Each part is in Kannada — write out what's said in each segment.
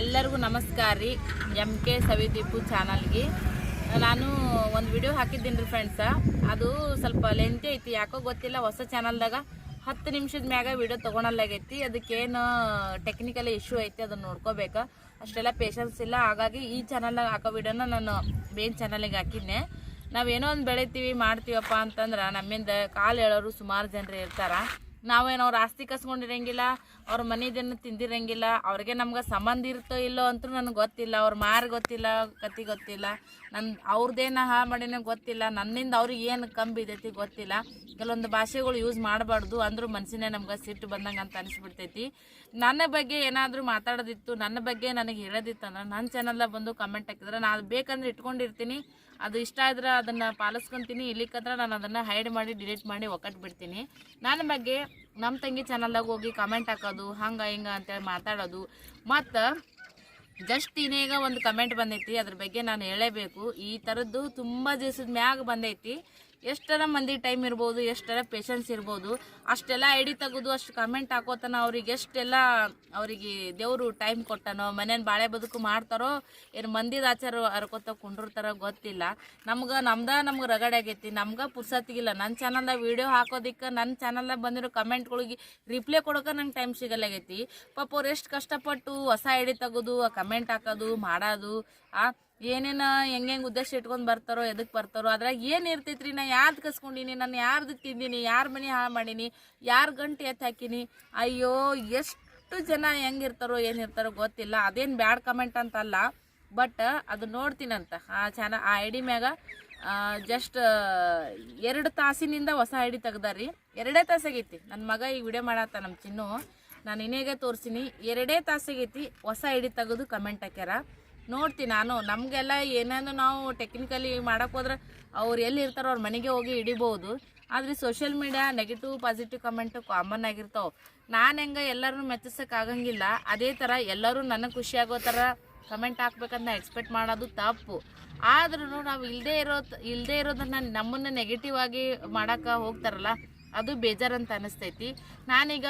ಎಲ್ಲರಿಗೂ ನಮಸ್ಕಾರ ರೀ. ಎಂ ಕೆ ಸವಿದೀಪು ಚಾನಲ್ಗೆ. ನಾನು ಒಂದು ವಿಡಿಯೋ ಹಾಕಿದ್ದೀನಿ ರೀ ಫ್ರೆಂಡ್ಸ ಅದು ಸ್ವಲ್ಪ ಲೆಂತಿ ಐತಿ. ಯಾಕೋ ಗೊತ್ತಿಲ್ಲ, ಹೊಸ ಚಾನಲ್ದಾಗ ಹತ್ತು ನಿಮಿಷದ ಮ್ಯಾಗ ವಿಡಿಯೋ ತೊಗೊಳಲ್ಲಾಗೈತಿ. ಅದಕ್ಕೇನು ಟೆಕ್ನಿಕಲ್ ಇಶ್ಯೂ ಐತಿ ಅದನ್ನು ನೋಡ್ಕೋಬೇಕು. ಅಷ್ಟೆಲ್ಲ ಪೇಷನ್ಸ್ ಇಲ್ಲ. ಹಾಗಾಗಿ ಈ ಚಾನಲ್ನಾಗ ಹಾಕೋ ವಿಡಿಯೋನ ನಾನು ಬೇನ್ ಚಾನಲಿಗೆ ಹಾಕಿದ್ದೆ ನಾವೇನೋ ಒಂದು ಬೆಳಿತೀವಿ, ಮಾಡ್ತೀವಪ್ಪ ಅಂತಂದ್ರೆ ನಮ್ಮಿಂದ ಕಾಲು ಹೇಳೋರು ಸುಮಾರು ಜನರು ಇರ್ತಾರ. ನಾವೇನು ಅವ್ರ ಆಸ್ತಿ ಕಸ್ಕೊಂಡಿರಂಗಿಲ್ಲ, ಅವ್ರ ಮನೆದನ್ನು ತಿಂದಿರಂಗಿಲ್ಲ, ಅವ್ರಿಗೆ ನಮ್ಗೆ ಸಂಬಂಧ ಇರ್ತೋ ಇಲ್ಲೋ ಅಂತೂ ನನಗೆ ಗೊತ್ತಿಲ್ಲ, ಅವ್ರ ಮಾರು ಗೊತ್ತಿಲ್ಲ, ಕತಿ ಗೊತ್ತಿಲ್ಲ ನನ್ನ ಅವ್ರದ್ದೇನ ಹಾ ಮಾಡಿನ ಗೊತ್ತಿಲ್ಲ, ನನ್ನಿಂದ ಅವ್ರಿಗೆ ಏನು ಕಂಬಿ ಇದೈತಿ ಗೊತ್ತಿಲ್ಲ. ಕೆಲವೊಂದು ಭಾಷೆಗಳು ಯೂಸ್ ಮಾಡಬಾರ್ದು ಅಂದ್ರೂ ಮನಸ್ಸಿನೇ ನಮ್ಗೆ ಸಿಟ್ಟು ಬಂದಂಗೆ ಅಂತ ಅನಿಸ್ಬಿಡ್ತೈತಿ. ನನ್ನ ಬಗ್ಗೆ ಏನಾದರೂ ಮಾತಾಡೋದಿತ್ತು, ನನ್ನ ಬಗ್ಗೆ ನನಗೆ ಹೇಳೋದಿತ್ತು ಅಂದ್ರೆ ನನ್ನ ಚಾನಲ್ದಾಗ ಬಂದು ಕಮೆಂಟ್ ಹಾಕಿದ್ರೆ ನಾನು ಬೇಕಂದ್ರೆ ಇಟ್ಕೊಂಡಿರ್ತೀನಿ. ಅದು ಇಷ್ಟ ಆದ್ರೆ ಅದನ್ನು ಪಾಲಿಸ್ಕೊತೀನಿ. ಇಲ್ಲಿಕ್ಕಂದ್ರೆ ನಾನು ಅದನ್ನು ಹೈಡ್ ಮಾಡಿ ಡಿಲೀಟ್ ಮಾಡಿ ಒಕ್ಕಟ್ಟು ಬಿಡ್ತೀನಿ. ನನ್ನ ಬಗ್ಗೆ ನಮ್ಮ ತಂಗಿ ಚಾನಲ್ದಾಗ ಹೋಗಿ ಕಮೆಂಟ್ ಹಾಕೋದು, ಹಂಗೆ, ಹಿಂಗೆ ಅಂತೇಳಿ ಮಾತಾಡೋದು. ಮತ್ತು ಜಸ್ಟ್ ಇನ್ನೇಗ ಒಂದು ಕಮೆಂಟ್ ಬಂದೈತಿ. ಅದ್ರ ಬಗ್ಗೆ ನಾನು ಹೇಳೇಬೇಕು. ಈ ಥರದ್ದು ತುಂಬ ದಿವಸದ ಮ್ಯಾಗ ಬಂದೈತಿ. ಎಷ್ಟರ ಮಂದಿ ಟೈಮ್ ಇರ್ಬೋದು, ಎಷ್ಟರ ಪೇಷನ್ಸ್ ಇರ್ಬೋದು, ಅಷ್ಟೆಲ್ಲ ಐ ಡಿ ತೆಗೆದು ಅಷ್ಟು ಕಮೆಂಟ್ ಹಾಕೋತನ ಅವ್ರಿಗೆ ಎಷ್ಟೆಲ್ಲ ಅವರಿಗೆ ದೇವರು ಟೈಮ್ ಕೊಟ್ಟನೋ, ಮನೇನ ಬಾಳೆ ಬದುಕು ಮಾಡ್ತಾರೋ, ಏನು ಮಂದಿದ ಆಚಾರ ಹರ್ಕೋತ ಕುಂಡಿರ್ತಾರೋ ಗೊತ್ತಿಲ್ಲ. ನಮ್ಗೆ, ನಮ್ದ ನಮ್ಗೆ ರಗಡೆ ಆಗೈತಿ. ನಮ್ಗೆ ಪುರ್ಸತ್ತಿಗಿಲ್ಲ ನನ್ನ ಚಾನಲ್ದಾಗ ವೀಡಿಯೋ ಹಾಕೋದಿಕ್ಕೆ ನನ್ನ ಚಾನಲ್ದಾಗ ಬಂದಿರೋ ಕಮೆಂಟ್ಗಳಿಗೆ ರಿಪ್ಲೈ ಕೊಡೋಕೆ ನಂಗೆ ಟೈಮ್ ಸಿಗಲ್ಲಾಗೈತಿ. ಪಾಪ ಅವ್ರು ಎಷ್ಟು ಕಷ್ಟಪಟ್ಟು ಹೊಸ ಐಡಿ ತೆಗೆದು ಕಮೆಂಟ್ ಹಾಕೋದು, ಮಾಡೋದು, ಆ ಏನೇನು ಹೆಂಗೆ ಉದ್ದೇಶ ಇಟ್ಕೊಂಡು ಬರ್ತಾರೋ ಎದಕ್ಕೆ ಬರ್ತಾರೋ, ಅದ್ರಾಗ ಏನು ಇರ್ತೈತ್ರಿ, ನಾ ಯಾರ್ದು ಕಸ್ಕೊಂಡಿನಿ, ನಾನು ಯಾರ್ದು ತಿಂದಿನಿ, ಯಾರ ಮನೆ ಹಾಳು ಮಾಡೀನಿ, ಯಾರ ಗಂಟು ಎತ್ತು ಹಾಕಿನಿ, ಅಯ್ಯೋ, ಎಷ್ಟು ಜನ ಹೆಂಗಿರ್ತಾರೋ ಏನಿರ್ತಾರೋ ಗೊತ್ತಿಲ್ಲ. ಅದೇನು ಬ್ಯಾಡ್ ಕಮೆಂಟ್ ಅಂತಲ್ಲ, ಬಟ್ ಅದು ನೋಡ್ತೀನಂತ. ಆ ಚಾನ ಆ ಐ ಡಿ ಮ್ಯಾಗ ಜಸ್ಟ್ ಎರಡು ತಾಸಿನಿಂದ ಹೊಸ ಐ ಡಿ ತೆಗ್ದಾರಿ ಎರಡೇ ತಾಸಾಗೈತಿ. ನನ್ನ ಮಗ ಈ ವಿಡಿಯೋ ಮಾಡತ್ತ ನಮ್ಮ ಚಿನ್ನು. ನಾನು ಇನ್ನೇಗೆ ತೋರಿಸಿನಿ, ಎರಡೇ ತಾಸಾಗೈತಿ ಹೊಸ ಐ ಡಿ ತೆಗೆದು ಕಮೆಂಟ್ ಹಾಕ್ಯಾರ. ನೋಡ್ತೀನಿ ನಾನು. ನಮಗೆಲ್ಲ ಏನೇನು ನಾವು ಟೆಕ್ನಿಕಲಿ ಮಾಡೋಕೆ ಹೋದ್ರೆ ಅವ್ರು ಎಲ್ಲಿ ಇರ್ತಾರೋ ಅವ್ರ ಮನೆಗೆ ಹೋಗಿ ಹಿಡಿಬೋದು ಆದರೆ social media negative positive comment common ಆಗಿರ್ತಾವೆ. ನಾನು ಹೆಂಗೆ ಎಲ್ಲರೂ ಮೆಚ್ಚಿಸೋಕ್ಕಾಗಂಗಿಲ್ಲ ಅದೇ ಥರ ಎಲ್ಲರೂ ನನಗೆ ಖುಷಿಯಾಗೋ ಥರ ಕಮೆಂಟ್ ಹಾಕ್ಬೇಕಂತ ಎಕ್ಸ್ಪೆಕ್ಟ್ ಮಾಡೋದು ತಪ್ಪು. ಆದ್ರೂ ನಾವು ಇಲ್ಲದೇ ಇರೋ ಇಲ್ಲದೇ ಇರೋದನ್ನು ನಮ್ಮನ್ನು ನೆಗೆಟಿವ್ ಆಗಿ ಮಾಡೋಕೆ ಹೋಗ್ತಾರಲ್ಲ, ಅದು ಬೇಜಾರಂತ ಅನ್ನಿಸ್ತೈತಿ ನಾನೀಗ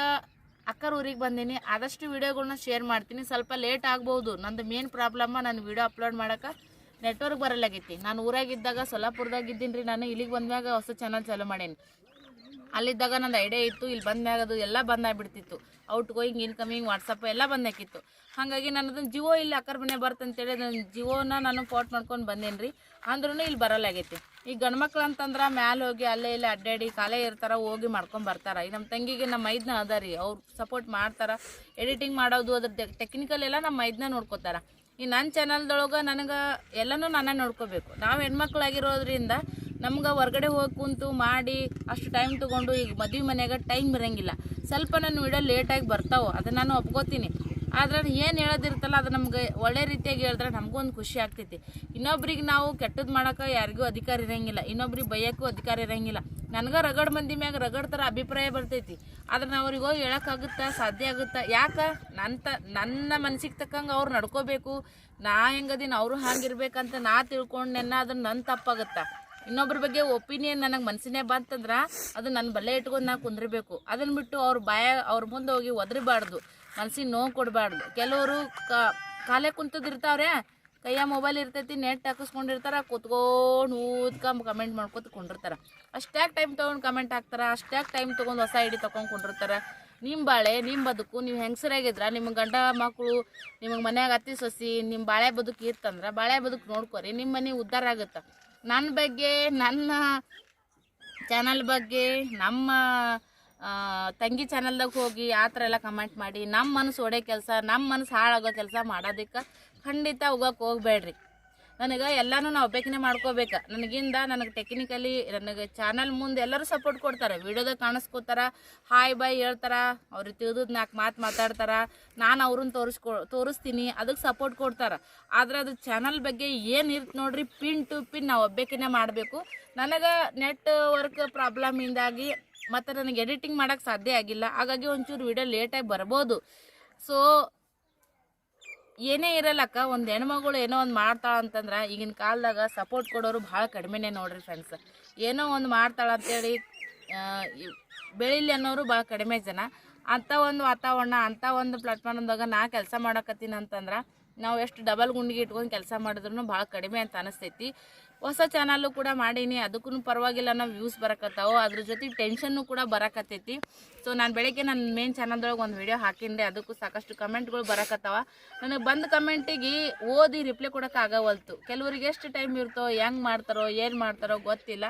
ಅಕ್ಕರ ಊರಿಗೆ ಬಂದೀನಿ. ಆದಷ್ಟು ವೀಡಿಯೋಗಳನ್ನ ಶೇರ್ ಮಾಡ್ತೀನಿ. ಸ್ವಲ್ಪ ಲೇಟ್ ಆಗ್ಬೋದು. ನಂದು ಮೇನ್ ಪ್ರಾಬ್ಲಮ್ಮ ನಾನು ವೀಡಿಯೋ ಅಪ್ಲೋಡ್ ಮಾಡೋಕೆ ನೆಟ್ವರ್ಕ್ ಬರಲಾಗೈತಿ ನಾನು ಊರಾಗಿದ್ದಾಗ ಸೊಲ್ಲಾಪುರದಾಗ ಇದ್ದೀನಿ ರೀ ನಾನು. ಇಲ್ಲಿಗೆ ಬಂದಾಗ ಹೊಸ ಚಾನಲ್ ಚಾಲೂ ಮಾಡೀನಿ. ಅಲ್ಲಿದ್ದಾಗ ನಂದು ಐಡಿಯಾ ಇತ್ತು, ಇಲ್ಲಿ ಬಂದಾಗ ಅದು ಎಲ್ಲ ಬಂದಾಗ್ಬಿಡ್ತಿತ್ತು. ಔಟ್ ಗೋಯಿಂಗ್ ಇನ್ಕಮಿಂಗ್ ವಾಟ್ಸಪ್ ಎಲ್ಲ ಬಂದಾಕಿತ್ತು ಹಾಗಾಗಿ ನನ್ನದು ಜಿಯೋ ಇಲ್ಲಿ ಅಕ್ಕರ ಮನೆ ಬರ್ತಂತೇಳಿ ನಾನು ಜಿಯೋನ ನಾನು ಫೋಟ್ ಮಾಡ್ಕೊಂಡು ಬಂದೇನಿ ರೀ ಅಂದ್ರೂ ಇಲ್ಲಿ ಬರಲಾಗೈತಿ ಈ ಗಂಡ್ಮಕ್ಳು ಅಂತಂದ್ರೆ ಮ್ಯಾಲೆ ಹೋಗಿ ಅಲ್ಲೇ ಇಲ್ಲೇ ಅಡ್ಡಾಡಿ ಕಾಲೇ ಇರ್ತಾರ, ಹೋಗಿ ಮಾಡ್ಕೊಂಡು ಬರ್ತಾರ. ಈ ನಮ್ಮ ತಂಗಿಗೆ ನಮ್ಮ ಮೈದ್ನ ಅದ ರೀ ಅವ್ರು ಸಪೋರ್ಟ್ ಮಾಡ್ತಾರ. ಎಡಿಟಿಂಗ್ ಮಾಡೋದು, ಅದ್ರ ಟೆಕ್ನಿಕಲ್ ಎಲ್ಲ ನಮ್ಮ ಮೈದ್ನ ನೋಡ್ಕೋತಾರ. ಈ ನನ್ನ ಚಾನಲ್ದೊಳಗೆ ನನಗೆ ಎಲ್ಲನೂ ನಾನೇ ನೋಡ್ಕೋಬೇಕು. ನಾವು ಹೆಣ್ಮಕ್ಳಾಗಿರೋದ್ರಿಂದ ನಮ್ಗೆ ಹೊರ್ಗಡೆ ಹೋಗಿ ಕುಂತು ಮಾಡಿ ಅಷ್ಟು ಟೈಮ್ ತೊಗೊಂಡು ಈಗ ಮದುವೆ ಮನೆಯಾಗ ಟೈಮ್ ಇರೋಂಗಿಲ್ಲ. ಸ್ವಲ್ಪ ನಾನು ವಿಡಿಯೋ ಲೇಟಾಗಿ ಬರ್ತಾವೆ ಅದನ್ನು ನಾನು ಒಪ್ಕೋತೀನಿ. ಆದ್ರೆ ಏನು ಹೇಳೋದಿರ್ತಲ್ಲ, ಅದು ನಮ್ಗೆ ಒಳ್ಳೆ ರೀತಿಯಾಗಿ ಹೇಳಿದ್ರೆ ನಮಗೂ ಒಂದು ಖುಷಿ ಆಗ್ತೈತಿ. ಇನ್ನೊಬ್ರಿಗೆ ನಾವು ಕೆಟ್ಟದ್ದು ಮಾಡೋಕೆ ಯಾರಿಗೂ ಅಧಿಕಾರ ಇರಂಗಿಲ್ಲ, ಇನ್ನೊಬ್ರಿಗೆ ಬೈಯೋಕ್ಕೂ ಅಧಿಕಾರ ಇರೋಂಗಿಲ್ಲ. ನನಗೆ ರಗಡ್ ಮಂದಿ ಮ್ಯಾಗ ರಗಡ್ ಥರ ಅಭಿಪ್ರಾಯ ಬರ್ತೈತಿ. ಆದ್ರೆ ನಾವು ಅವ್ರಿಗೆ ಹೋಗಿ ಹೇಳೋಕ್ಕಾಗುತ್ತಾ, ಸಾಧ್ಯ ಆಗುತ್ತಾ? ಯಾಕೆ? ನನ್ನ ನನ್ನ ಮನಸ್ಸಿಗೆ ತಕ್ಕಂಗೆ ಅವ್ರು ನಡ್ಕೋಬೇಕು. ನಾ ಹೆಂಗದೀನಿ ಅವರು ಹಂಗಿರ್ಬೇಕಂತ ನಾ ತಿಳ್ಕೊಂಡೆನ್ನ ಅದನ್ನ ನನ್ನ ತಪ್ಪಾಗುತ್ತಾ? ಇನ್ನೊಬ್ರ ಬಗ್ಗೆ ಒಪಿನಿಯನ್ ನನಗೆ ಮನಸ್ಸಿನೇ ಬಂತಂದ್ರೆ ಅದು ನನ್ನ ಬಲ್ಲೆ ಇಟ್ಕೊಂಡು ನಾ ಕುಂದ್ರಬೇಕು. ಅದನ್ನ ಬಿಟ್ಟು ಅವ್ರ ಬಾಯ, ಅವ್ರ ಮುಂದೆ ಹೋಗಿ ಒದರಬಾರ್ದು. ಮನ್ಸಿಗೆ ನೋವು ಕೊಡಬಾರ್ದು. ಕೆಲವರು ಕಾಲೇ ಕುಂತದಿರ್ತಾವ್ರೆ ಕೈಯ ಮೊಬೈಲ್ ಇರ್ತೈತಿ ನೆಟ್ ಹಾಕಿಸ್ಕೊಂಡಿರ್ತಾರ ಕುತ್ಕೊಂಡು ಊದ್ಕೊಂಡ್ ಕಮೆಂಟ್ ಮಾಡ್ಕೊತ ಕುಂಡಿರ್ತಾರೆ ಅಷ್ಟ್ಯಾಕೆ ಟೈಮ್ ತೊಗೊಂಡು ಕಮೆಂಟ್ ಹಾಕ್ತಾರೆ, ಅಷ್ಟ್ಯಾಕೆ ಟೈಮ್ ತೊಗೊಂಡು ಹೊಸ ಐಡಿ ತೊಗೊಂಡು ಕುಂಡಿರ್ತಾರೆ ನಿಮ್ಮ ಬಾಳೆ ನಿಮ್ಮ ಬದುಕು, ನೀವು ಹೆಂಗಸರಾಗಿದ್ರ ನಿಮ್ಮ ಗಂಡ ಮಕ್ಕಳು ನಿಮಗೆ ಮನ್ಯಾಗ ಅತ್ತಿ ಸೊಸಿ ನಿಮ್ಮ ಬಾಳೆ ಬದುಕು ಇತ್ತಂದ್ರೆ, ಬಾಳೆ ಬದುಕು ನೋಡ್ಕೊರಿ ನಿಮ್ಮ ಮನೆ ಉದ್ಧಾರ ಆಗುತ್ತೆ. ನನ್ನ ಬಗ್ಗೆ, ನನ್ನ ಚಾನಲ್ ಬಗ್ಗೆ, ನಮ್ಮ ತಂಗಿ ಚಾನಲ್ದಾಗ ಹೋಗಿ ಆ ಥರ ಎಲ್ಲ ಕಮೆಂಟ್ ಮಾಡಿ ನಮ್ಮ ಮನಸ್ಸು ಒಡೆ ಕೆಲಸ ನಮ್ಮ ಮನಸ್ಸು ಹಾಳಾಗೋ ಕೆಲಸ ಮಾಡೋದಕ್ಕೆ ಖಂಡಿತ ಹೋಗೋಕೆ ಹೋಗ್ಬೇಡ್ರಿ. ನನಗೆ ಎಲ್ಲಾನು ನಾ ಒಬ್ಬಾಕಿನೇ ಮಾಡ್ಕೋಬೇಕು. ನನಗಿಂದ ನನಗೆ ಟೆಕ್ನಿಕಲಿ ನನಗೆ ಚಾನಲ್ ಮುಂದೆ ಎಲ್ಲರೂ ಸಪೋರ್ಟ್ ಕೊಡ್ತಾರೆ. ವಿಡಿಯೋದಾಗ ಕಾಣಿಸ್ಕೋತಾರ ಹಾಯ್ ಬಾಯ್ ಹೇಳ್ತಾರ, ಅವ್ರು ತಿಳಿದ್ ನಾಲ್ಕು ಮಾತು ಮಾತಾಡ್ತಾರ. ನಾನು ಅವ್ರನ್ನ ತೋರಿಸ್ಕೊ, ತೋರಿಸ್ತೀನಿ ಅದಕ್ಕೆ ಸಪೋರ್ಟ್ ಕೊಡ್ತಾರೆ. ಆದ್ರೆ ಅದು ಚಾನಲ್ ಬಗ್ಗೆ ಏನು ಇರ್ತ ನೋಡ್ರಿ ಪಿನ್ ಟು ಪಿನ್ ನಾವು ಒಬ್ಬಾಕಿನೇ ಮಾಡಬೇಕು. ನನಗೆ ನೆಟ್ ವರ್ಕ್ ಪ್ರಾಬ್ಲಮಿಂದಾಗಿ ಮತ್ತು ನನಗೆ ಎಡಿಟಿಂಗ್ ಮಾಡೋಕ್ಕೆ ಸಾಧ್ಯ ಆಗಿಲ್ಲ. ಹಾಗಾಗಿ ಒಂಚೂರು ವಿಡಿಯೋ ಲೇಟಾಗಿ ಬರ್ಬೋದು. ಸೊ ಏನೇ ಇರಲ್ಲಕ್ಕ ಒಂದು ಹೆಣ್ಮಗಳು ಏನೋ ಒಂದು ಮಾಡ್ತಾಳ ಅಂತಂದ್ರೆ ಈಗಿನ ಕಾಲದಾಗ ಸಪೋರ್ಟ್ ಕೊಡೋರು ಭಾಳ ಕಡಿಮೆನೇ ನೋಡ್ರಿ ಫ್ರೆಂಡ್ಸ್ ಏನೋ ಒಂದು ಮಾಡ್ತಾಳ ಅಂತೇಳಿ ಬೆಳಿಲಿ ಅನ್ನೋರು ಭಾಳ ಕಡಿಮೆ ಜನ. ಅಂಥ ಒಂದು ವಾತಾವರಣ ಅಂಥ ಒಂದು ಪ್ಲಾಟ್ಫಾರ್ಮ್ದಾಗ ನಾ ಕೆಲಸ ಮಾಡಕತ್ತೀನಿ ಅಂತಂದ್ರೆ ನಾವು ಎಷ್ಟು ಡಬಲ್ ಗುಂಡಿಗೆ ಇಟ್ಕೊಂಡು ಕೆಲಸ ಮಾಡಿದ್ರು ಭಾಳ ಕಡಿಮೆ ಅಂತ ಅನಿಸ್ತೈತಿ. ಹೊಸ ಚಾನಲ್ಲು ಕೂಡ ಮಾಡೀನಿ. ಅದಕ್ಕೂ ಪರವಾಗಿಲ್ಲ ನಾವು ವ್ಯೂಸ್ ಬರಕತ್ತಾವು. ಅದ್ರ ಜೊತೆ ಟೆನ್ಷನ್ನು ಕೂಡ ಬರಕತ್ತೈತಿ. ಸೊ ನಾನು ಬೆಳಗ್ಗೆ ನನ್ನ ಮೇನ್ ಚಾನಲ್ದೊಳಗೆ ಒಂದು ವಿಡಿಯೋ ಹಾಕಿಂದೆ. ಅದಕ್ಕೂ ಸಾಕಷ್ಟು ಕಮೆಂಟ್ಗಳು ಬರಕತ್ತಾವ. ನನಗೆ ಬಂದ ಕಮೆಂಟಿಗೆ ಓದಿ ರಿಪ್ಲೈ ಕೊಡೋಕ್ಕಾಗವಲ್ತು ಕೆಲವರಿಗೆ ಎಷ್ಟು ಟೈಮ್ ಇರ್ತೋ, ಹೆಂಗೆ ಮಾಡ್ತಾರೋ, ಏನು ಮಾಡ್ತಾರೋ ಗೊತ್ತಿಲ್ಲ.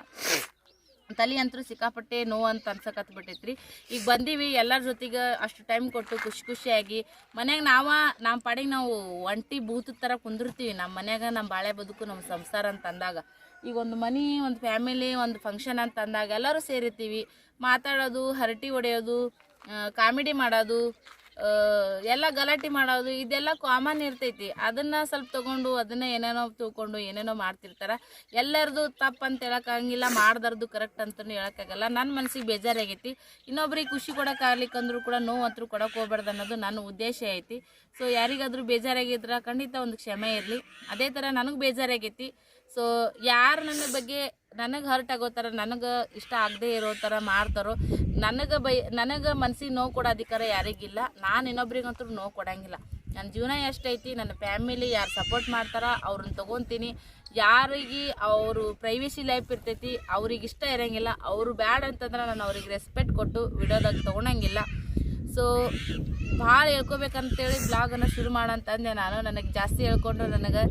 ತಲೆ ಅಂತೂ ಸಿಕ್ಕಾಪಟ್ಟೆ ನೋವು ಅಂತ ಅನ್ಸಕತ್ ಬಿಟ್ಟೈತ್ರಿ. ಈಗ ಬಂದೀವಿ, ಎಲ್ಲರ ಜೊತೆಗೆ ಅಷ್ಟು ಟೈಮ್ ಕೊಟ್ಟು ಖುಷಿ ಖುಷಿಯಾಗಿ. ಮನ್ಯಾಗ ನಾವ ನಮ್ಮ ಪಾಡಿಗೆ ನಾವು ಒಂಟಿ ಬೂತದ ಥರ ಕುಂದಿರ್ತೀವಿ. ನಮ್ಮ ಮನ್ಯಾಗ ನಮ್ಮ ಬಾಳೆ ಬದುಕು ನಮ್ಮ ಸಂಸಾರ ಅಂತ ಅಂದಾಗ. ಈಗ ಒಂದು ಮನೆ, ಒಂದು ಫ್ಯಾಮಿಲಿ ಒಂದು ಫಂಕ್ಷನ್ ಅಂತ ಅಂದಾಗ ಎಲ್ಲರೂ ಸೇರಿರ್ತೀವಿ. ಮಾತಾಡೋದು, ಹರಟಿ ಹೊಡೆಯೋದು ಕಾಮಿಡಿ ಮಾಡೋದು ಎಲ್ಲ ಗಲಾಟೆ ಮಾಡೋದು, ಇದೆಲ್ಲ ಕಾಮನ್ ಇರ್ತೈತಿ. ಅದನ್ನ ಸ್ವಲ್ಪ ತಗೊಂಡು, ಅದನ್ನ ಏನೇನೋ ತಿಳ್ಕೊಂಡು, ಏನೇನೋ ಮಾಡ್ತಿರ್ತಾರೆ. ಎಲ್ಲರದು ತಪ್ಪು ಅಂತ ಹೇಳಕ್ಕಾಗಂಗಿಲ್ಲ ಮಾಡ್ದಾರ್ದು ಕರೆಕ್ಟ್ ಅಂತಲೂ ಹೇಳೋಕ್ಕಾಗಲ್ಲ ನನ್ನ ಮನಸ್ಸಿಗೆ ಬೇಜಾರಾಗೈತಿ. ಇನ್ನೊಬ್ರಿಗೆ ಖುಷಿ ಕೊಡೋಕ್ಕಾಗ್ಲಿಕ್ಕಂದ್ರೂ ಕೂಡ ನೋವು ಅಂತೂ ಕೊಡೋಕೆ ಹೋಗ್ಬಾರ್ದು ಅನ್ನೋದು ನನ್ನ ಉದ್ದೇಶ ಐತಿ. ಸೊ ಯಾರಿಗಾದರೂ ಬೇಜಾರಾಗಿದ್ರೆ ಖಂಡಿತ ಒಂದು ಕ್ಷಮೆ ಇರಲಿ. ಅದೇ ಥರ ನನಗೆ ಬೇಜಾರಾಗೈತಿ. ಸೊ ಯಾರು ನನ್ನ ಬಗ್ಗೆ ನನಗೆ ಹರ್ಟ್ ಆಗೋ ಥರ ನನಗೆ ಇಷ್ಟ ಆಗದೆ ಇರೋ ಥರ ಮಾಡ್ತಾರೋ, ನನಗೆ ಬೈ, ನನಗೆ ಮನ್ಸಿಗೆ ನೋವು ಕೊಡೋ ಅಧಿಕಾರ ಯಾರಿಗಿಲ್ಲ. ನಾನು ಇನ್ನೊಬ್ರಿಗಂತೂ ನೋವು ಕೊಡೋಂಗಿಲ್ಲ. ನನ್ನ ಜೀವನ ಎಷ್ಟೈತಿ ನನ್ನ ಫ್ಯಾಮಿಲಿ ಯಾರು ಸಪೋರ್ಟ್ ಮಾಡ್ತಾರ, ಅವ್ರನ್ನ ತೊಗೊತೀನಿ. ಯಾರಿಗೆ ಅವರು ಪ್ರೈವೇಸಿ ಲೈಫ್ ಇರ್ತೈತಿ ಅವ್ರಿಗೆ ಇಷ್ಟ ಇರೋಂಗಿಲ್ಲ. ಅವರು ಬ್ಯಾಡ್ ಅಂತಂದ್ರೆ ನಾನು ಅವ್ರಿಗೆ ರೆಸ್ಪೆಕ್ಟ್ ಕೊಟ್ಟು ವಿಡಿಯೋದಾಗ ತೊಗೊಳಂಗಿಲ್ಲ ಸೊ ಭಾಳ ಹೇಳ್ಕೊಬೇಕಂತೇಳಿ ಬ್ಲಾಗನ್ನು ಶುರು ಮಾಡಂತಂದೆ ನಾನು. ನನಗೆ ಜಾಸ್ತಿ ಹೇಳ್ಕೊಂಡು ನನಗೆ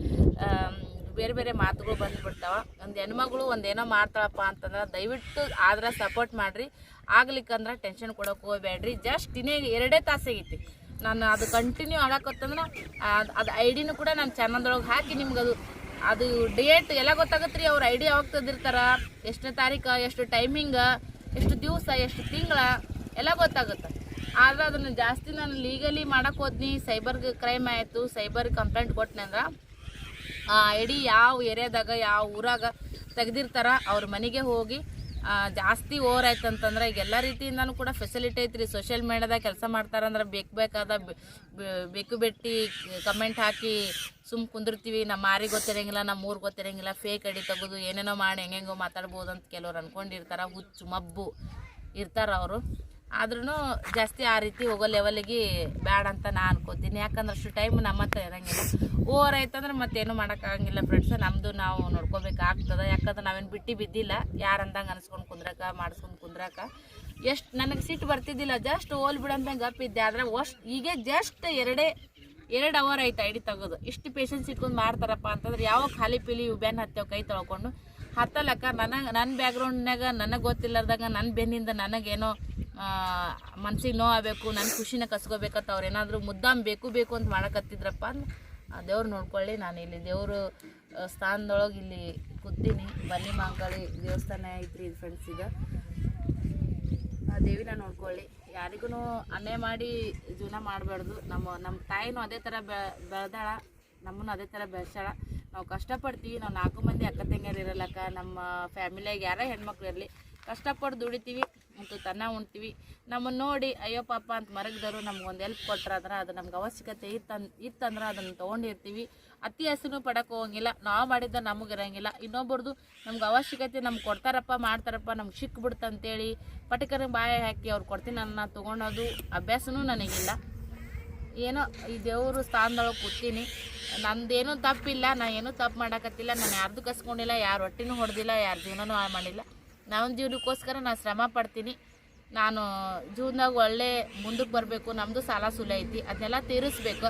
ಬೇರೆ ಬೇರೆ ಮಾತುಗಳು ಬಂದ್ಬಿಡ್ತಾವ. ಒಂದು ಹೆಣ್ಮಗಳು ಒಂದೇನೋ ಮಾಡ್ತಾಳಪ್ಪ ಅಂತಂದ್ರೆ ದಯವಿಟ್ಟು ಆದ್ರೆ ಸಪೋರ್ಟ್ ಮಾಡಿರಿ. ಆಗ್ಲಿಕ್ಕಂದ್ರೆ ಟೆನ್ಷನ್ ಕೊಡೋಕೆ ಹೋಗ್ಬೇಡ್ರಿ. ಜಸ್ಟ್ ಇನ್ನೇ ಎರಡೇ ತಾಸಾಗೈತಿ ನಾನು ಅದು ಕಂಟಿನ್ಯೂ ಆಡಕತ್ತಂದ್ರೆ ಅದು ಐಡಿನೂ ಕೂಡ ನಾನು ಚಾನಲ್ದೊಳಗೆ ಹಾಕಿ ನಿಮ್ಗೆ ಅದು ಅದು ಡೇಟ್ ಎಲ್ಲ ಗೊತ್ತಾಗತ್ತೆ ರೀ ಅವ್ರ ಐಡಿ ಯಾವಾಗ ತೆಗೆದಿರ್ತಾರ, ಎಷ್ಟು ತಾರೀಕು, ಎಷ್ಟು ಟೈಮಿಂಗ ಎಷ್ಟು ದಿವಸ, ಎಷ್ಟು ತಿಂಗಳ ಎಲ್ಲ ಗೊತ್ತಾಗುತ್ತೆ. ಆದ್ರೆ ಅದನ್ನು ಜಾಸ್ತಿ ನಾನು ಲೀಗಲಿ ಮಾಡೋಕ್ಕೆ ಹೋದ್ನಿ. ಸೈಬರ್ ಕ್ರೈಮ್ ಆಯಿತು ಸೈಬರ್ ಕಂಪ್ಲೇಂಟ್ ಕೊಟ್ಟನೆ ಅಂದ್ರೆ ಐಡಿ ಯಾವ ಏರಿಯಾದಾಗ, ಯಾವ ಊರಾಗ ತೆಗ್ದಿರ್ತಾರ, ಅವ್ರ ಮನೆಗೆ ಹೋಗಿ ಜಾಸ್ತಿ ಓವರ್ ಆಯ್ತು ಅಂತಂದ್ರೆ ಈಗ ಎಲ್ಲ ರೀತಿಯಿಂದನೂ ಕೂಡ ಫೆಸಿಲಿಟಿ ಐತ್ರಿ. ಸೋಷಿಯಲ್ ಮೀಡಿಯಾದಾಗ ಕೆಲಸ ಮಾಡ್ತಾರಂದ್ರೆ ಬೇಕು ಬೇಕಾದ ಬೇಕು ಬೆಟ್ಟಿ ಕಮೆಂಟ್ ಹಾಕಿ ಸುಮ್ ಕುಂದಿರ್ತೀವಿ. ನಮ್ಮ ಮಾರಿ ಗೊತ್ತಿರಂಗಿಲ್ಲ, ನಮ್ಮ ಊರು ಗೊತ್ತಿರಂಗಿಲ್ಲ. ಫೇಕ್ ಅಡಿ ತೆಗೆದು, ಏನೇನೋ ಮಾಡಿ, ಹೆಂಗೆಂಗೋ ಮಾತಾಡ್ಬೋದು ಅಂತ ಕೆಲವ್ರು ಅಂದ್ಕೊಂಡಿರ್ತಾರೆ ಹುಚ್ಚು, ಮಬ್ಬು ಇರ್ತಾರ ಅವರು. ಆದ್ರೂ ಜಾಸ್ತಿ ಆ ರೀತಿ ಹೋಗೋ ಲೆವೆಲಿಗೆ ಬ್ಯಾಡ ಅಂತ ನಾ ಅನ್ಕೋತೀನಿ. ಯಾಕಂದ್ರೆ ಅಷ್ಟು ಟೈಮ್ ನಮ್ಮ ಹತ್ರ ಇರೋಂಗಿಲ್ಲ. ಓವರ್ ಆಯ್ತಂದ್ರೆ ಮತ್ತೇನು ಮಾಡೋಕ್ಕಾಗಂಗಿಲ್ಲ ಫ್ರೆಂಡ್ಸ್ ನಮ್ಮದು ನಾವು ನೋಡ್ಕೋಬೇಕಾಗ್ತದೆ. ಯಾಕಂದ್ರೆ ನಾವೇನು ಬಿಟ್ಟು ಬಿದ್ದಿಲ್ಲ. ಯಾರು ಅಂದಂಗೆ ಅನ್ಸ್ಕೊಂಡು ಕುಂದ್ರಕ, ಮಾಡಿಸ್ಕೊಂಡು ಕುಂದ್ರಕ. ಎಷ್ಟು ನನಗೆ ಸಿಟ್ಟು ಬರ್ತಿದ್ದಿಲ್ಲ. ಜಸ್ಟ್ ಹೋಲ್ ಅಪ್ ಗಪ್ಪಿದ್ದೆ ಆದರೆ ಅಷ್ಟು, ಈಗ ಜಸ್ಟ್ ಎರಡೇ, ಎರಡು ಅವರ್ ಆಯ್ತು ಐಡಿ ತಗೋದು. ಇಷ್ಟು ಪೇಷನ್ಸ್ ಇಟ್ಕೊಂಡು ಮಾಡ್ತಾರಪ್ಪ ಅಂತಂದ್ರೆ ಯಾವ ಖಾಲಿ ಪೀಲಿ ಇವು ಬೆನ್ನು ಹತ್ತೇವು ಕೈ ತೊಳ್ಕೊಂಡು ಹತ್ತಲಕ್ಕ ನನಗೆ ನನ್ನ ಬ್ಯಾಕ್ಗ್ರೌಂಡ್ನಾಗ ನನಗೆ ಗೊತ್ತಿಲ್ಲದಾಗ ನನ್ನ ಬೆನ್ನಿಂದ ನನಗೇನೋ ಮನ್ಸಿಗೆ ನೋವಾಗಬೇಕು ನನ್ನ ಖುಷಿನ ಕಸ್ಕೋಬೇಕಂತ ಅವ್ರು ಏನಾದರೂ ಮುದ್ದಾಮ್ ಬೇಕು ಬೇಕು ಅಂತ ಮಾಡಕತ್ತಿದ್ರಪ್ಪ ಅಂದ್ರೆ ದೇವ್ರು ನೋಡ್ಕೊಳ್ಳಿ ನಾನು ಇಲ್ಲಿ ದೇವರು ಸ್ಥಾನದೊಳಗೆ ಇಲ್ಲಿ ಕೂತೀನಿ. ಬನ್ನಿ ಮಾಂಕಳಿ ದೇವಸ್ಥಾನ ಐತ್ರಿ ಇದು ಫ್ರೆಂಡ್ಸ್ ಈಗ. ಆ, ದೇವಿನ ನೋಡ್ಕೊಳ್ಳಿ. ಯಾರಿಗೂ ಅನ್ಯಾಯ ಮಾಡಿ ಜೀವನ ಮಾಡಬಾರ್ದು. ನಮ್ಮ ನಮ್ಮ ತಾಯಿನೂ ಅದೇ ಥರ ಬೆಳೆದಾಳ. ನಮ್ಮನ್ನು ಅದೇ ಥರ ಬೆಳೆಸೋಣ. ನಾವು ಕಷ್ಟಪಡ್ತೀವಿ, ನಾವು ನಾಲ್ಕು ಮಂದಿ ಅಕ್ಕ ತಂಗಿಯರು ಇರಲ್ಲಕ್ಕ, ನಮ್ಮ ಫ್ಯಾಮಿಲಿಯಾಗ ಯಾರೇ ಹೆಣ್ಮಕ್ಳು ಇರಲಿ. ಕಷ್ಟಪಟ್ಟು ದುಡಿತೀವಿ ಮತ್ತು ತನ್ನ ಉಣ್ತೀವಿ. ನಮ್ಮನ್ನು ನೋಡಿ, ಅಯ್ಯೋ ಪಾಪ ಅಂತ ಮರಗಿದವರು ನಮ್ಗೆ ಒಂದು ಹೆಲ್ಪ್ ಕೊಟ್ರಂದ್ರೆ ಅದು ನಮ್ಗೆ ಅವಶ್ಯಕತೆ ಇತ್ತ, ಇತ್ತಂದ್ರೆ ಅದನ್ನು ತೊಗೊಂಡಿರ್ತೀವಿ. ಅತಿ ಹಸಿನೂ ಪಡಕ್ಕೆ ಹೋಗಂಗಿಲ್ಲ ನಾವು ಮಾಡಿದ್ದ ನಮಗಿರಂಗಿಲ್ಲ ಇನ್ನೊಬ್ಬರದು ನಮ್ಗೆ ಅವಶ್ಯಕತೆ ನಮ್ಗೆ ಕೊಡ್ತಾರಪ್ಪ, ಮಾಡ್ತಾರಪ್ಪ, ನಮ್ಗೆ ಸಿಕ್ ಬಿಡುತ್ತಂತೇಳಿ ಪಟಕರ ಬಾಯಿ ಹಾಕಿ ಅವ್ರು ಕೊಡ್ತೀನಿ ನನ್ನ ತೊಗೊಳೋದು ಅಭ್ಯಾಸನೂ ನನಗಿಲ್ಲ. ಏನೋ ಈ ದೇವರು ಸ್ಥಾನದೊಳಗೆ ಕೂತೀನಿ. ನಂದೇನು ತಪ್ಪಿಲ್ಲ, ನಾ ಏನು ತಪ್ಪು ಮಾಡಕತ್ತಿಲ್ಲ, ನಾನು ಯಾರ್ದು ಕಸ್ಕೊಂಡಿಲ್ಲ, ಯಾರು ಹೊಟ್ಟಿನೂ ಹೊಡೆದಿಲ್ಲ, ಯಾರ ಜೀವನನೂ ಹಾಳು ಮಾಡಿಲ್ಲ. ನನ್ನ ಜೀವನಕ್ಕೋಸ್ಕರ ನಾನು ಶ್ರಮ ಪಡ್ತೀನಿ. ನಾನು ಜೀವನದಾಗ ಒಳ್ಳೆ ಮುಂದಕ್ಕೆ ಬರಬೇಕು ನಮ್ಮದು ಸಾಲ ಸುಲ ಐತಿ, ಅದನ್ನೆಲ್ಲ ತೀರಿಸ್ಬೇಕು.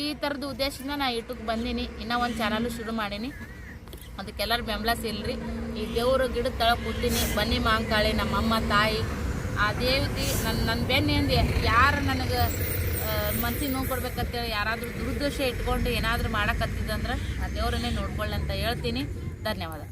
ಈ ಥರದ ಉದ್ದೇಶದಿಂದ ನಾ ಯೂಟ್ಯೂಬ್ ಬಂದೀನಿ. ಇನ್ನೂ ಒಂದು ಚಾನಲು ಶುರು ಮಾಡೀನಿ. ಅದಕ್ಕೆಲ್ಲರ ಬೆಂಬಲ ಸಿಲ್ರಿ ಈ ದೇವರು ಗಿಡದ ತಳ ಕೂತೀನಿ. ಬನ್ನಿ ಮಾಂಕಾಳಿ, ನಮ್ಮಮ್ಮ, ತಾಯಿ. ಆ ದೇವತಿ ನನ್ನ ನನ್ನ ಬೆನ್ನಿಂದ ಯಾರು ನನಗೆ ಮನ್ಸಿಗೆ ನೋವು ಕೊಡ್ಬೇಕಂತೇಳಿ ಯಾರಾದರೂ ದುರುದ್ದೇಶ ಇಟ್ಕೊಂಡು ಏನಾದರೂ ಮಾಡಕತ್ತಿದಂದ್ರೆ ಆ ದೇವರನ್ನೇ ನೋಡ್ಕೊಳ್ಳಿ ಅಂತ ಹೇಳ್ತೀನಿ. ಧನ್ಯವಾದ.